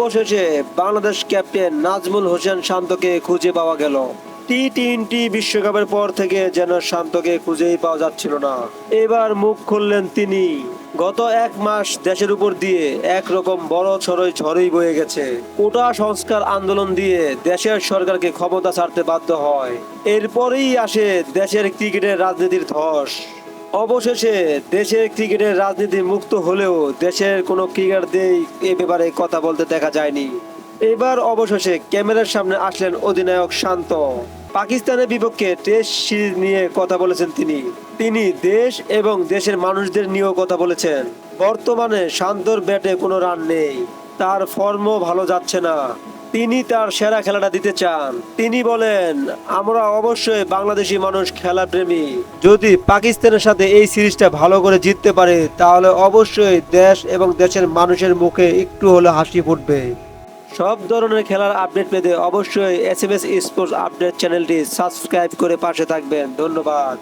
অবশেষে বাংলাদেশ ক্যাপ্টেন নাজমুল হোসেন শান্তকে খুঁজে পাওয়া গেল। টি টোয়েন্টি বিশ্বকাপের পর থেকে যেন শান্তকে খুঁজেই পাওয়া যাচ্ছিল না। এবার মুখ খুললেন তিনি। গত এক মাস দেশের উপর দিয়ে একরকম বড় ছড়ই ঝড়ই বয়ে গেছে। কোটা সংস্কার আন্দোলন দিয়ে দেশের সরকারকে ক্ষমতা ছাড়তে বাধ্য হয়। এরপরেই আসে দেশের ক্রিকেটের রাজনীতির ধস। অবশেষে দেশের ক্রিকেটের রাজনীতি মুক্ত হলেও দেশের কোনো ক্রিকেটারদের এ ব্যাপারে কথা বলতে দেখা যায়নি। এবার অবশেষে ক্যামেরার সামনে আসলেন অধিনায়ক শান্ত। পাকিস্তানের বিপক্ষে টেস্ট সিরিজ নিয়ে কথা বলেছেন তিনি। তিনি দেশ এবং দেশের মানুষদের নিয়েও কথা বলেছেন। বর্তমানে শান্তর ব্যাটে কোনো রান নেই। তার ফর্মও ভালো যাচ্ছে না। তিনি তার সেরা খেলাটা দিতে চান। তিনি বলেন, আমরা অবশ্যই বাংলাদেশি মানুষ খেলা প্রেমী। যদি পাকিস্তানের সাথে এই সিরিজটা ভালো করে জিততে পারে, তাহলে অবশ্যই দেশ এবং দেশের মানুষের মুখে একটু হলে হাসি ফুটবে। সব ধরনের খেলার আপডেট পেতে অবশ্যই S M S sports update চ্যানেলটি সাবস্ক্রাইব করে পাশে থাকবেন। ধন্যবাদ।